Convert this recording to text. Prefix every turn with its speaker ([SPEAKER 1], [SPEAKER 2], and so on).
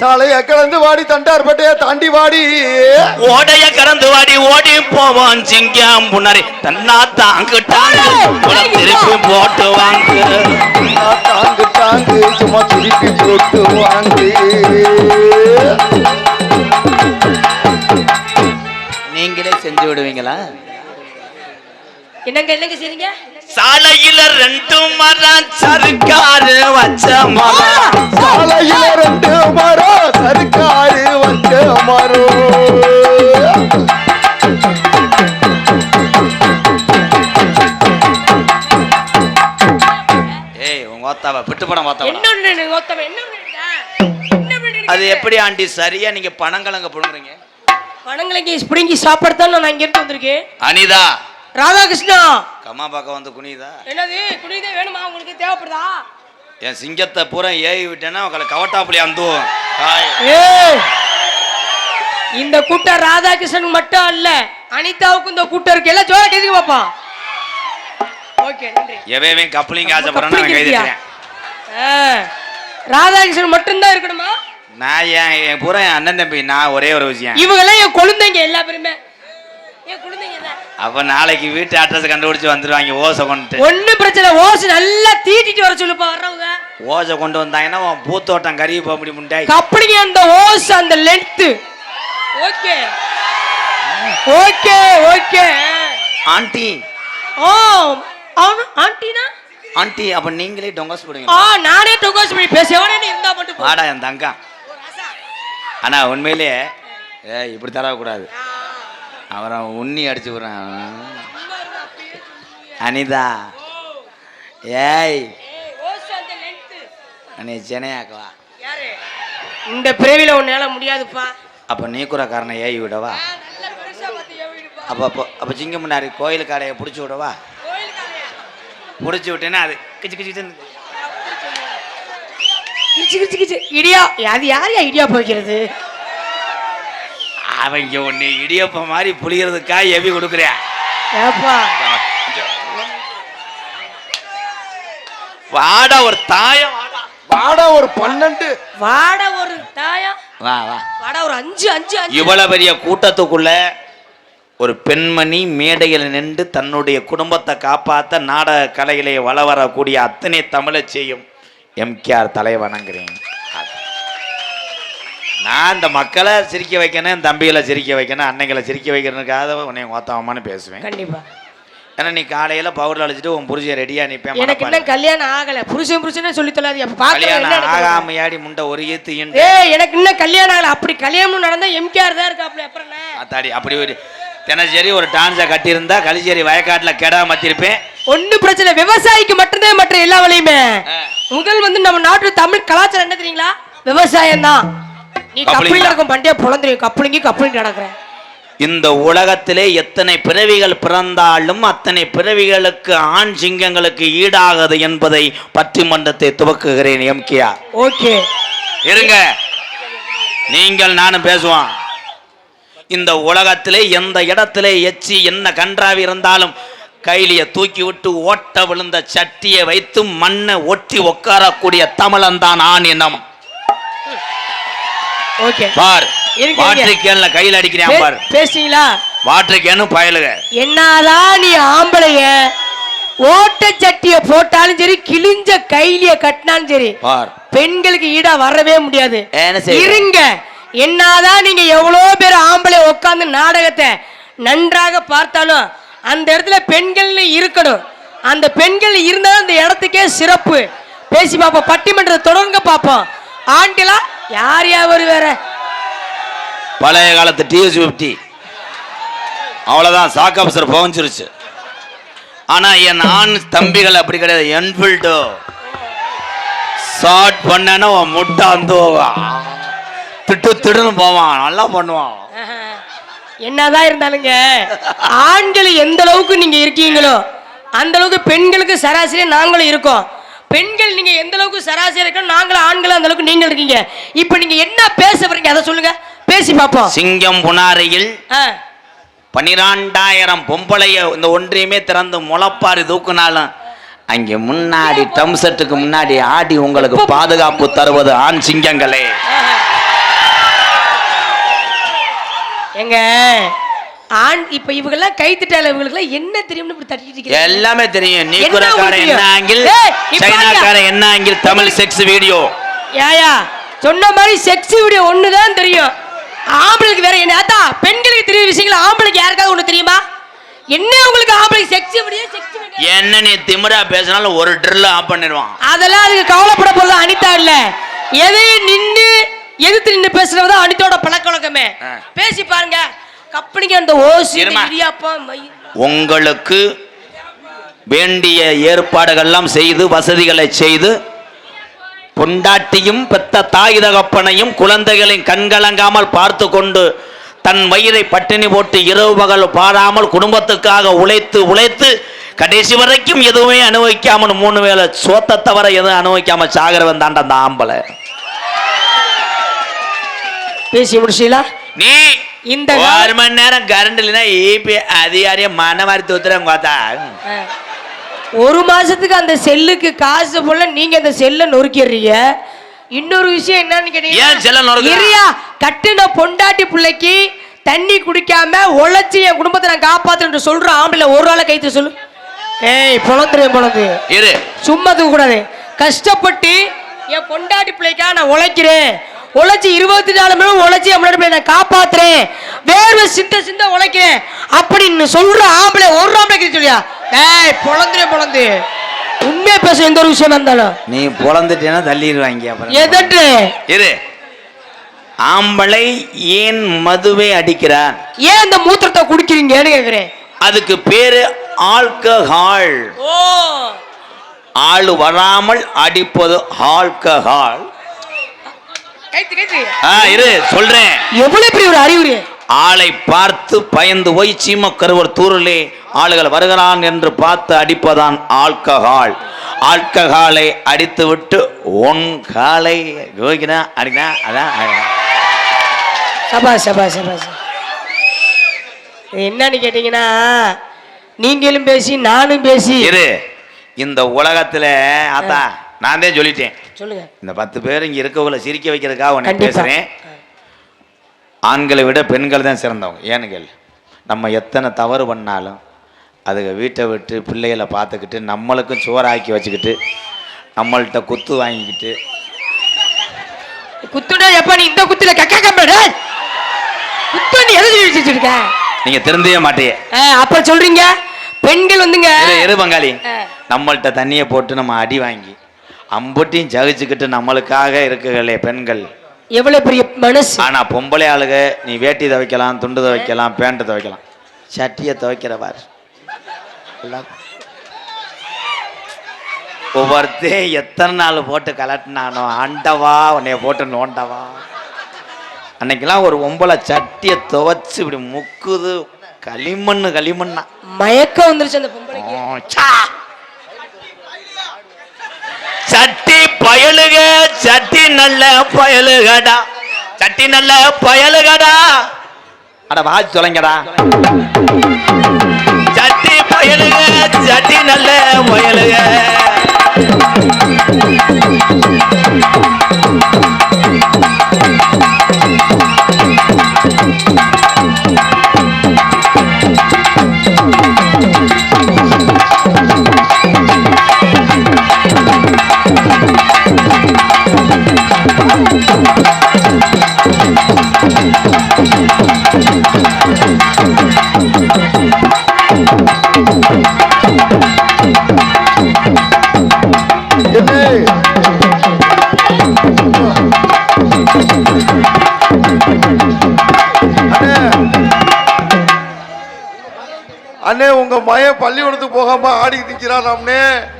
[SPEAKER 1] சாலைய கலந்து வாடி தண்டார்பட்டைய தாண்டி வாடி.
[SPEAKER 2] ஓடைய கறந்து வாடி ஓடி போவான் சிங்கம் முன்னாடி. தன்னா தாங்கு தாங்கு உன திருப்பி போட்டு வாங்கு.
[SPEAKER 1] தாங்கு தாங்கு சும்மா திருப்பி போட்டு வாங்கு.
[SPEAKER 2] நீங்களே செஞ்சு விடுவீங்களா?
[SPEAKER 3] என்னங்க என்னங்க செய்றீங்க?
[SPEAKER 2] சாலையில ரெண்டு மரம் சருக்காரு வச்ச மரம்.
[SPEAKER 1] சாலையில ரெண்டு மரம் சருக்காரு வச்ச மரம்.
[SPEAKER 2] ஏய் உங்க ஓத்தாவ பிட்டு படம்? அது எப்படி ஆண்டி சரியா நீங்க பணங்கலங்க புடுங்குறீங்க?
[SPEAKER 3] பணங்களுக்கு பிடுங்கி சாப்பாடு தான் நான் இங்க இருந்து வந்திருக்கேன்?
[SPEAKER 2] அனிதா
[SPEAKER 3] ராதாகிருஷ்ணா!
[SPEAKER 2] கம்மா பக்கம் வந்து குனிதா
[SPEAKER 3] என்னது குடிதே வேணுமா? உங்களுக்கு தேவைப்படுதா?
[SPEAKER 2] என் சிங்கத்தை பூரா ஏவி விட்டேன்னா உங்களை கவட்டாப்புலி அந்துவோம்.
[SPEAKER 3] இந்த கூட்டம் ராதாகிருஷ்ணன் மட்டும் அல்ல அனிதாவுக்கும் இந்த கூட்டம் இருக்கு. எல்லாம் ஜோரா கேதுங்க பாப்பா. ஓகே நன்றி.
[SPEAKER 2] எவன் கப்பலிங்க ஆசைப்படுறேன்னு நான்
[SPEAKER 3] ஆ, ராதாகிருஷ்ணன் மட்டும்தான் இருக்கணுமா?
[SPEAKER 2] நான் என் என் பூரா என் அண்ணன் தம்பி நான் ஒரே ஒரு விஷயம்.
[SPEAKER 3] இவங்கெல்லாம் என் குழந்தைங்க எல்லா பேருமே. என் குழந்தைங்க
[SPEAKER 2] அப்ப நாளைக்கு வீட்டு அட்ரஸ் கண்டுபிடிச்சு வந்துருவாங்க ஓசை கொண்டு
[SPEAKER 3] ஒண்ணு பிரச்சனை ஓசு நல்லா தீட்டிட்டு வர சொல்லுப்பா வர்றவங்க.
[SPEAKER 2] ஓசை கொண்டு வந்தாங்கன்னா உன் பூத்தோட்டம் கருகி போக முடியும்
[SPEAKER 3] கப்பலிங்க அந்த ஓசு அந்த length okay. Okay okay.
[SPEAKER 2] Aunty.
[SPEAKER 3] ஓ அவனு ஆண்டினா?
[SPEAKER 2] ஆண்டி அப்ப நீங்களே டொங்கஸ்
[SPEAKER 3] ஆ
[SPEAKER 2] போடுங்க
[SPEAKER 3] நானே டொகாஸ் பண்ணி பேச எவனே நீ இருந்தா மட்டும்.
[SPEAKER 2] வாடா என் தங்கா ஆனா உண்மையிலேயே ஏ இப்படி தரக்கூடாது அவரை உண்ணி அடிச்சு விடுறான் அனிதா. ஏய். நீ சென்னையாக்குவா
[SPEAKER 3] யாரு இந்த பிறவில உன்னால முடியாதுப்பா.
[SPEAKER 2] அப்ப நீ கூட காரணை ஏவி விடவா. அப்போ அப்போ அப்போ சிங்கம் முன்னாடி கோயில் கடையை பிடிச்சி விடவா? பிடிச்சி விட்டேன்னா அது கிச்சு கிச்சு
[SPEAKER 3] கிச்சு கிச்சு கிச்சு. இடியா அது யாரையா இடியா போய்க்கிறது?
[SPEAKER 2] அவங்க ஒன்று இடியப்ப மாதிரி புளியறதுக்கா எவி கொடுக்குறியா? வாடா ஒரு தாயம் வாடா.
[SPEAKER 1] வாடா ஒரு பன்னெண்டு.
[SPEAKER 3] வாட ஒரு தாயா.
[SPEAKER 2] வா வா.
[SPEAKER 3] வாட ஒரு அஞ்சு அஞ்சு
[SPEAKER 2] இவ்வளவு பெரிய கூட்டத்துக்குள்ள ஒரு பெண்மணி மேடையில் நின்று தன்னுடைய குடும்பத்தை காப்பாத்த நாடக கலையிலே வள வரக்கூடிய அத்தனை தமிழை செய்யும் எம்கேஆர் தலை வணங்குறேன் நான் இந்த மக்களை சிரிக்க வைக்கணும் என் தம்பிகளை சிரிக்க வைக்கணும் அன்னைகளை சிரிக்க வைக்கிறதுக்காக உன்னை ஓத்தாமன்னு பேசுவேன்.
[SPEAKER 3] கண்டிப்பா.
[SPEAKER 2] ஏன்னா நீ காலையில பவுடர் அழைச்சிட்டு உன் புருஷன் ரெடியா நிப்பேன்
[SPEAKER 3] எனக்கு இன்னும் கல்யாணம் ஆகல. புருஷன் புருஷனே சொல்லி தொல்லாது அப்ப
[SPEAKER 2] கல்யாணம்? ஆகாமையாடி முண்டை ஒரு ஈண்டு.
[SPEAKER 3] ஏய் எனக்கு இன்னும் கல்யாணம் ஆகல. அப்படி கல்யாணம் நடந்தா எம்கேஆர் தான் இருக்காப்ல அப்புறம்?
[SPEAKER 2] அத்தாடி அப்படி ஒரு தினசரி ஒரு டான்ஸை கட்டியிருந்தா களிச்சேரி வயக்காட்டுல கெடா மத்திருப்பேன்
[SPEAKER 3] ஒண்ணும் பிரச்சனை. விவசாயிக்கு மட்டும்தான் மற்ற எல்லா வேலையுமே. முதல் வந்து நம்ம நாட்டு தமிழ் கலாச்சாரம் என்ன தெரியுங்களா? விவசாயம் தான் நீ நடக்கும் கப்பலிங்க நடக்கிறேன்.
[SPEAKER 2] இந்த உலகத்திலே எத்தனை பிறவிகள் பிறந்தாலும் அத்தனை பிறவிகளுக்கு ஆண் சிங்கங்களுக்கு ஈடாகாது என்பதை பட்டிமன்றத்தை துவக்குகிறேன் எம்கியா
[SPEAKER 3] ஓகே.
[SPEAKER 2] இருங்க. நீங்கள் நானும் பேசுவோம். இந்த உலகத்திலே எந்த இடத்திலே எச்சி என்ன கன்றாவி இருந்தாலும் கைலிய தூக்கி விட்டு ஓட்ட விழுந்த சட்டியை வைத்து மண்ணை ஒட்டி உட்காரக்கூடிய தமிழன் தான் ஆண் இனம்.
[SPEAKER 3] ஓகே
[SPEAKER 2] பார். வாட்டர் கேன்ல கையில் அடிக்கிறேன் பார்.
[SPEAKER 3] பேசுறீங்களா?
[SPEAKER 2] வாட்டர் கேனு பயலுக.
[SPEAKER 3] என்னதான் நீ ஆம்பளைய? ஓட்ட சட்டிய போட்டாலும் சரி கிழிஞ்ச கைலிய கட்டினாலும் சரி
[SPEAKER 2] பார்.
[SPEAKER 3] பெண்களுக்கு ஈடா வரவே முடியாது? இருங்க. என்னதான் நீங்க எவ்வளோ பேர் ஆம்பளை உட்காந்து நாடகத்தை நன்றாக பார்த்தாலும் அந்த இடத்துல பெண்கள் இருக்கணும். அந்த பெண்கள் இருந்தா அந்த இடத்துக்கே சிறப்பு. பேசி பார்ப்போம். பட்டிமன்றத்தை தொடர்ங்க பார்ப்போம். ஆண்டிலா யார் யார் வேற?
[SPEAKER 2] பழைய காலத்து டிஎஸ் ஃபிஃப்டி அவ்வளோதான் சாக் ஆஃபீஸர் புகஞ்சிருச்சு. ஆனா என் ஆண் தம்பிகள் அப்படி கிடையாது. என்ஃபீல்டோ ஷார்ட் பண்ணனா உன் முட்டை வந்து திட்டு திடுன்னு போவான். நல்லா பண்ணுவான்.
[SPEAKER 3] என்னதான் இருந்தாலுங்க ஆண்கள் எந்த அளவுக்கு நீங்க இருக்கீங்களோ அந்த அளவுக்கு பெண்களுக்கு சராசரி நாங்களும் இருக்கோம். பெண்கள் நீங்க எந்த அளவுக்கு சராசரி இருக்கணும் நாங்களும் ஆண்களும் அந்த அளவுக்கு நீங்க இருக்கீங்க. இப்போ நீங்க என்ன பேச வரீங்க அதை சொல்லுங்க. பேசி பார்ப்போம்.
[SPEAKER 2] சிங்கம் புனாரையில் பன்னிரெண்டாயிரம் பொம்பளைய இந்த ஒன்றையுமே திறந்து முளப்பாரி தூக்குனாலும் அங்கே முன்னாடி டம்செட்டுக்கு முன்னாடி ஆடி உங்களுக்கு பாதுகாப்பு தருவது ஆண் சிங்கங்களே.
[SPEAKER 3] எங்க ஆண் இப்ப இவங்கெல்லாம் கை திட்டால இவங்களுக்குலாம் என்ன தெரியும்னு இப்படி தட்டிட்டு இருக்கீங்க?
[SPEAKER 2] எல்லாமே தெரியும்.
[SPEAKER 3] உங்களுக்கு
[SPEAKER 2] என்ன ஆங்கிள்? சைனாக்காரன் என்ன ஆங்கிள்? தமிழ் செக்ஸ் வீடியோ
[SPEAKER 3] ஏயா சொன்ன மாதிரி செக்ஸ் வீடியோ ஒண்ணுதான் தெரியும். ஆம்பளைக்கு வேற என்ன? அத்தா பெண்களுக்கு தெரிய விஷயங்கள் ஆம்பளைக்கு யாருக்காவது ஒண்ணு தெரியுமா? என்ன உங்களுக்கு ஆம்பளைக்கு செக்ஸ் வீடியோ செக்ஸ்
[SPEAKER 2] என்ன நீ திமிரா பேசினாலும் ஒரு ட்ரில் ஆஃப் பண்ணிடுவான்.
[SPEAKER 3] அதெல்லாம் அதுக்கு கவலைப்பட போறது அனிதா இல்ல. எதையும் நின்னு எதிர்த்து நின்னு பேசுறதுதான் அனிதாவோட பழக்க வழக்கமே. பேசி பாருங்க. கப்பனிக்கு அந்த ஓசி. இடியாப்பம்
[SPEAKER 2] உங்களுக்கு வேண்டிய ஏற்பாடுகள்லாம் செய்து வசதிகளை செய்து பொண்டாட்டியும் பெத்த தாய் தகப்பனையும் குழந்தைகளின் கண்கலங்காமல் பார்த்து கொண்டு தன் வயிறை பட்டினி போட்டு இரவு பகல் பாராமல் குடும்பத்துக்காக உழைத்து உழைத்து கடைசி வரைக்கும் எதுவுமே அனுபவிக்காமல் மூணு வேளை சோத்தை தவிர எதுவும் அனுபவிக்காம சாகிறவன் தாண்ட அந்த ஆம்பளை
[SPEAKER 3] பேசி முடிச்சீங்களா
[SPEAKER 2] நீ
[SPEAKER 3] இந்த
[SPEAKER 2] ஒரு மணி நேரம் கரண்ட் இல்லைன்னா ஈபி அதிகாரியம் மன மாதிரி தூத்துறேன்
[SPEAKER 3] ஆ. ஒரு மாசத்துக்கு அந்த செல்லுக்கு காசு போல நீங்க அந்த செல்லை நொறுக்கிடுறீங்க. இன்னொரு விஷயம் என்னன்னு
[SPEAKER 2] ஏன் செல்லை நொறுக்குற?
[SPEAKER 3] இரியா கட்டுன பொண்டாட்டி பிள்ளைக்கு தண்ணி குடிக்காம உழைச்சி என் குடும்பத்தை நான் காப்பாத்துன்னு சொல்ற ஆம்பளை ஒரு ஆளை கைத்து சொல்லு. ஏய் பொழந்துரு பொழந்து
[SPEAKER 2] இரு.
[SPEAKER 3] சும்மா தூக்க கூடாது. கஷ்டப்பட்டு என் பொண்டாட்டி பிள்ளைக்காக நான் உழைக்கிறேன். உழைச்சி இருபத்தி நாலு மணி நேரம் உழைச்சி நான் காப்பாத்துறேன். வேர்வை சிந்த சிந்த உழைக்கிறேன். அப்படின்னு சொல்ற ஆம்பளை ஒரு ஆம்பளை சொல்லியா? ஏய் பொழந்துரு பொழந்து. உண்மையா பேச எந்த ஒரு விஷயமா இருந்தாலும்.
[SPEAKER 2] நீ பொழந்துட்டேன்னா தள்ளிடுவாங்க அப்புறம்
[SPEAKER 3] எதட்டு
[SPEAKER 2] இரு. ஆம்பளை ஏன் மதுவை அடிக்கிறான்
[SPEAKER 3] ஏன் இந்த மூத்திரத்தை குடிக்கிறீங்கன்னு கேக்குறேன்.
[SPEAKER 2] அதுக்கு பேரு ஆல்கஹால்.
[SPEAKER 3] ஓ.
[SPEAKER 2] ஆள் வராமல் அடிப்பது ஆல்கஹால். ஆ இரு சொல்றேன்.
[SPEAKER 3] எவ்வளவு பெரிய ஒரு அறிகுறி?
[SPEAKER 2] ஆளை பார்த்து பயந்து போய் சீமக்கருவர் தூரிலே ஆளுகள் வருகிறான் என்று பார்த்து அடிப்பதான் ஆல்கஹால். ஆல்கஹாலை அடித்து விட்டு ஒன் காலை யோகினா அடினா அதான் அதான்.
[SPEAKER 3] சபா சபா என்னன்னு கேட்டீங்கன்னா நீங்களும் பேசி நானும் பேசி.
[SPEAKER 2] இரு. இந்த உலகத்துல ஆத்தா நான் தான் சொல்லிட்டேன்.
[SPEAKER 3] சொல்லுங்க.
[SPEAKER 2] இந்த பத்து பேர் இங்க இருக்கவங்களை சிரிக்க வைக்கிறதுக்காக உன்னை. பேசுறேன். ஆண்களை விட பெண்கள் தான் சிறந்தவங்க. ஏன்னு கேளு நம்ம எத்தனை தவறு பண்ணாலும் அதுக வீட்டை விட்டு பிள்ளைகளை பார்த்துக்கிட்டு நம்மளுக்கும் சோறாக்கி வச்சுக்கிட்டு நம்மள்கிட்ட குத்து வாங்கிக்கிட்டு.
[SPEAKER 3] குத்துனா எப்ப நீ இந்த குத்துல கக்க கம்பட குத்து நீ எதை வச்சிருக்க?
[SPEAKER 2] நீங்க திருந்தவே மாட்டீங்க.
[SPEAKER 3] அப்ப சொல்றீங்க பெண்கள் வந்துங்க.
[SPEAKER 2] இரு பங்காளி. நம்மள்கிட்ட தண்ணியை போட்டு நம்ம அடி வாங்கி அம்புட்டியும் ஜகிச்சுக்கிட்டு நம்மளுக்காக இருக்குகளே பெண்கள்.
[SPEAKER 3] எவ்வளவு பெரிய மனசு.
[SPEAKER 2] ஆனா பொம்பளை ஆளுக நீ வேட்டி துவைக்கலாம் துண்டு துவைக்கலாம் பேண்ட் துவைக்கலாம். சட்டியை துவைக்கிறவார். ஒவ்வொருத்தே எத்தனை நாள் போட்டு கலட்டினானோ ஆண்டவா உன்னைய போட்டு நோண்டவா. அன்னைக்கெல்லாம் ஒரு ஒம்பளை சட்டியை துவைச்சு இப்படி முக்குது களிமண்ணு களிமண்ணா.
[SPEAKER 3] மயக்கம் வந்துருச்சு அந்த
[SPEAKER 2] சா. சட்டி பயலுக சட்டி நல்ல பயலுகடா. சட்டி நல்ல பயலுகடா. அட வா சொல்லுங்கடா சட்டி பயலுக சட்டி நல்ல பயலுக.
[SPEAKER 1] என்ன அண்ணே மய பள்ளிக்கூடத்துக்கு போகாம ஆடி நிற்கிறான் அண்ணே